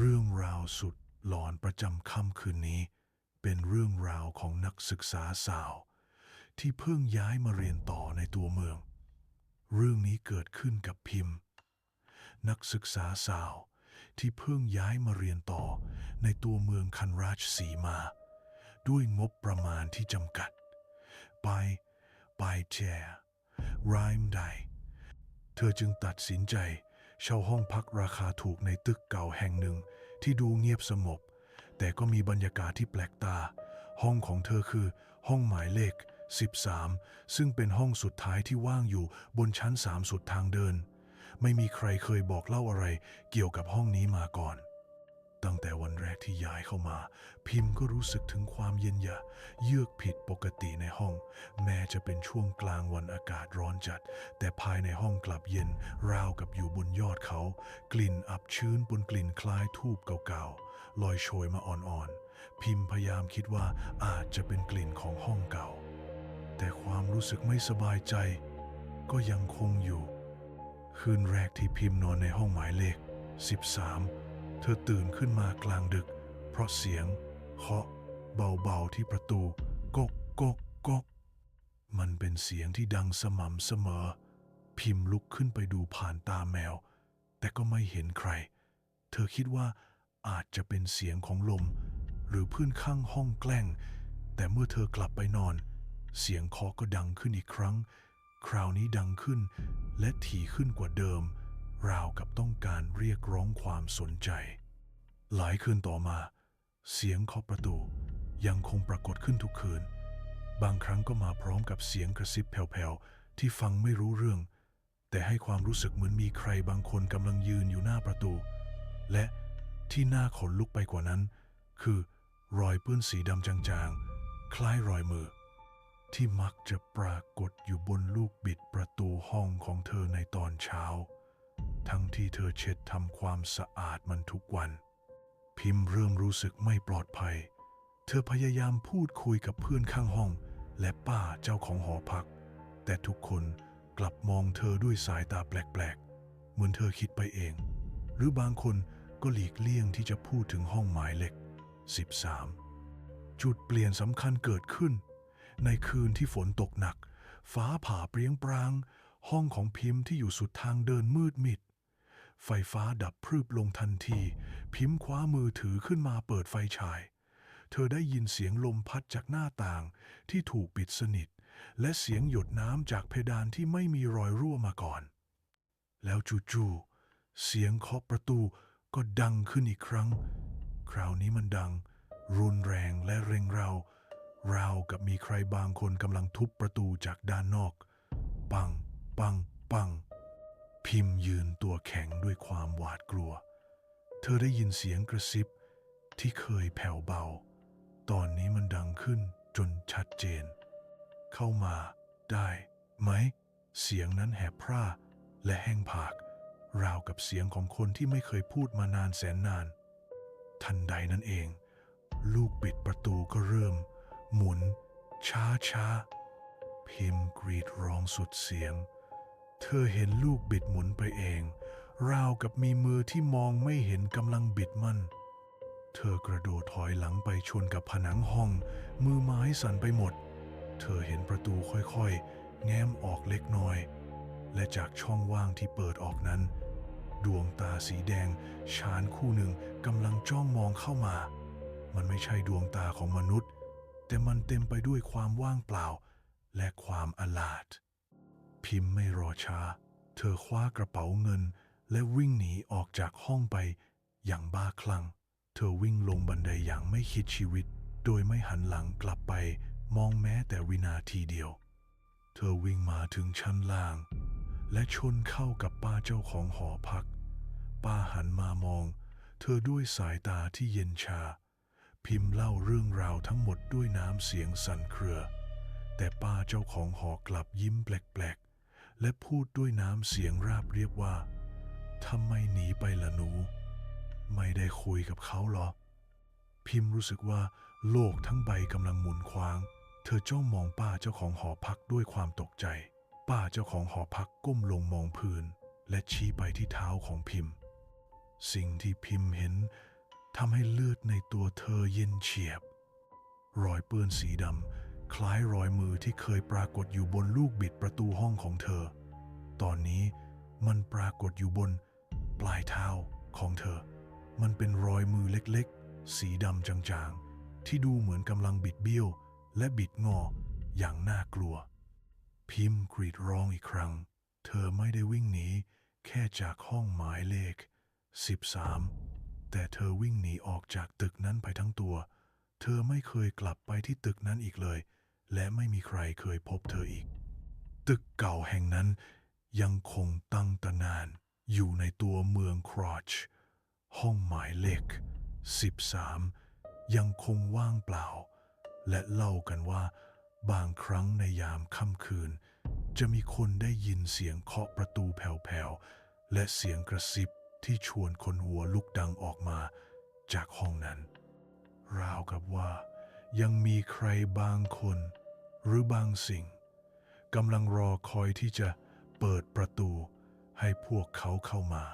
เรื่องราวสุดหลอนประจำค่ำคืนนี้ เป็นเรื่องราวของนักศึกษาสาว ที่เพิ่งย้ายมาเรียนต่อในตัวเมือง เรื่องนี้เกิดขึ้นกับพิมพ์ นักศึกษาสาวที่เพิ่งย้ายมาเรียนต่อในตัวเมืองคันราชสีมา ด้วยงบประมาณที่จำกัด ไป ไปแจรายมใด เธอจึงตัดสินใจ เช่าห้องพักราคาถูกในตึกเก่าแห่งหนึ่งที่ดูเงียบสงบ แต่ก็มีบรรยากาศที่แปลกตา ห้องของเธอคือ ห้องหมายเลข 13 ซึ่งเป็นห้องสุดท้ายที่ว่างอยู่บนชั้นสามสุดทางเดิน ไม่มีใครเคยบอกเล่าอะไรเกี่ยวกับห้องนี้มาก่อน ตั้งแต่วันแรกที่ย้ายเข้ามา พิมพ์ก็รู้สึกถึงความเย็นยะ เยือกผิดปกติในห้อง แม้จะเป็นช่วงกลางวันอากาศร้อนจัด แต่ภายในห้องกลับเย็น ราวกับอยู่บนยอดเขา กลิ่นอับชื้นบนกลิ่นคล้ายทูบเก่าๆลอยโชยมาอ่อนๆ พิมพ์พยายามคิดว่าอาจจะเป็นกลิ่นของห้องเก่า แต่ความรู้สึกไม่สบายใจ ก็ยังคงอยู่ คืนแรกที่พิมพ์นอนในห้องหมายเลข 13 เธอตื่นขึ้นมากลางดึก เพราะเสียงเคาะเบาๆที่ประตูกกกกกก มันเป็นเสียงที่ดังสม่ำเสมอ พิมพ์ลุกขึ้นไปดูผ่านตาแมว แต่ก็ไม่เห็นใคร เธอคิดว่าอาจจะเป็นเสียงของลม หรือเพื่อนข้างห้องแกล้ง แต่เมื่อเธอกลับไปนอน เสียงเคาะก็ดังขึ้นอีกครั้ง คราวนี้ดังขึ้นและถี่ขึ้นกว่าเดิม ราวกับต้องการเรียกร้องความสนใจ หลายคืนต่อมา เสียงเคาะประตูยังคงปรากฏขึ้นทุกคืน บางครั้งก็มาพร้อมกับเสียงกระซิบแผ่วๆ ที่ฟังไม่รู้เรื่อง แต่ให้ความรู้สึกเหมือนมีใครบางคนกำลังยืนอยู่หน้าประตู และที่น่าขนลุกไปกว่านั้น คือรอยเปื้อนสีดำจางๆ คล้ายรอยมือ ที่มักจะปรากฏอยู่บนลูกบิดประตูห้องของเธอในตอนเช้า ทั้งที่เธอเช็ดทำความสะอาดมันทุกวัน พิมพ์เริ่มรู้สึกไม่ปลอดภัย เธอพยายามพูดคุยกับเพื่อนข้างห้อง และป้าเจ้าของหอพัก แต่ทุกคนกลับมองเธอด้วยสายตาแปลกๆ เหมือนเธอคิดไปเอง หรือบางคนก็หลีกเลี่ยงที่จะพูดถึงห้องหมายเลข13 จุดเปลี่ยนสำคัญเกิดขึ้น ในคืนที่ฝนตกหนัก ฟ้าผ่าเปรี้ยงปราง ห้องของพิมพ์ที่อยู่สุดทางเดินมืดมิด ไฟฟ้าดับพรึบลงทันที พิมพ์คว้ามือถือขึ้นมาเปิดไฟฉาย เธอได้ยินเสียงลมพัดจากหน้าต่างที่ถูกปิดสนิท และเสียงหยดน้ำจากเพดานที่ไม่มีรอยรั่วมาก่อน แล้วจู่ๆเสียงเคาะประตูก็ดังขึ้นอีกครั้ง คราวนี้มันดัง รุนแรงและเร่งเราราวกับมีใครบางคนกำลังทุบประตูจากด้านนอก ปัง ปัง ปัง พิมพ์ยืนตัวแข็งด้วยความหวาดกลัว เธอได้ยินเสียงกระซิบที่เคยแผ่วเบา ตอนนี้มันดังขึ้นจนชัดเจน เข้ามาได้ไหม เสียงนั้นแหบพร่าและแห้งผาก ราวกับเสียงของคนที่ไม่เคยพูดมานานแสนนาน ทันใดนั้นเอง ลูกบิดประตูก็เริ่ม หมุน ช้าช้าพิมพ์กรีดร้องสุดเสียง เธอเห็นลูกบิดหมุนไปเอง ราวกับมีมือที่มองไม่เห็นกำลังบิดมัน เธอกระโดดถอยหลังไปชนกับผนังห้อง มือไม้สั่นไปหมด เธอเห็นประตูค่อยๆ แง้มออกเล็กน้อย และจากช่องว่างที่เปิดออกนั้น ดวงตาสีแดง ชานคู่หนึ่งกำลังจ้องมองเข้ามา มันไม่ใช่ดวงตาของมนุษย์ แต่มันเต็มไปด้วยความว่างเปล่า และความอลาด พิมพ์ไม่รอช้า เธอคว้ากระเป๋าเงิน และวิ่งหนีออกจากห้องไปอย่างบ้าคลั่ง เธอวิ่งลงบันไดอย่างไม่คิดชีวิต โดยไม่หันหลังกลับไป มองแม้แต่วินาทีเดียว เธอวิ่งมาถึงชั้นล่าง และชนเข้ากับป้าเจ้าของหอพัก ป้าหันมามอง เธอด้วยสายตาที่เย็นชา พิมพ์เล่าเรื่องราวทั้งหมดด้วยน้ำเสียงสั่นเครือ แต่ป้าเจ้าของหอกลับยิ้มแปลก และพูดด้วยน้ำเสียงราบเรียบว่าทำไมหนีไปล่ะหนู ไม่ได้คุยกับเขาหรอ พิมพ์รู้สึกว่า โลกทั้งใบกำลังหมุนคว้าง เธอจ้องมองป้าเจ้าของหอพักด้วยความตกใจ ป้าเจ้าของหอพักก้มลงมองพื้น และชี้ไปที่เท้าของพิมพ์ สิ่งที่พิมพ์เห็นทำให้เลือดในตัวเธอเย็นเฉียบ รอยเปื้อนสีดำ คล้ายรอยมือที่เคยปรากฏอยู่บนลูกบิดประตูห้องของเธอ ตอนนี้มันปรากฏอยู่บนปลายเท้าของเธอ มันเป็นรอยมือเล็กๆ สีดำจางๆ ที่ดูเหมือนกำลังบิดเบี้ยว และบิดงออย่างน่ากลัว พิมพ์กรีดร้องอีกครั้ง เธอไม่ได้วิ่งหนีแค่จากห้องหมายเลข 13 แต่เธอวิ่งหนีออกจากตึกนั้นไปทั้งตัว เธอไม่เคยกลับไปที่ตึกนั้นอีกเลย และไม่มีใครเคยพบเธออีก ตึกเก่าแห่งนั้นยังคงตั้งตระนาน อยู่ในตัวเมืองครอช ห้องหมายเลข 13 ยังคงว่างเปล่า และเล่ากันว่า บางครั้งในยามค่ำคืน จะมีคนได้ยินเสียงเคาะประตูแผ่วๆ และเสียงกระซิบที่ชวนคนหัวลุกดังออกมาจากห้องนั้น ราวกับว่า ยังมีใครบางคนหรือบางสิ่งกำลังรอคอยที่จะเปิดประตูให้พวกเขาเข้ามา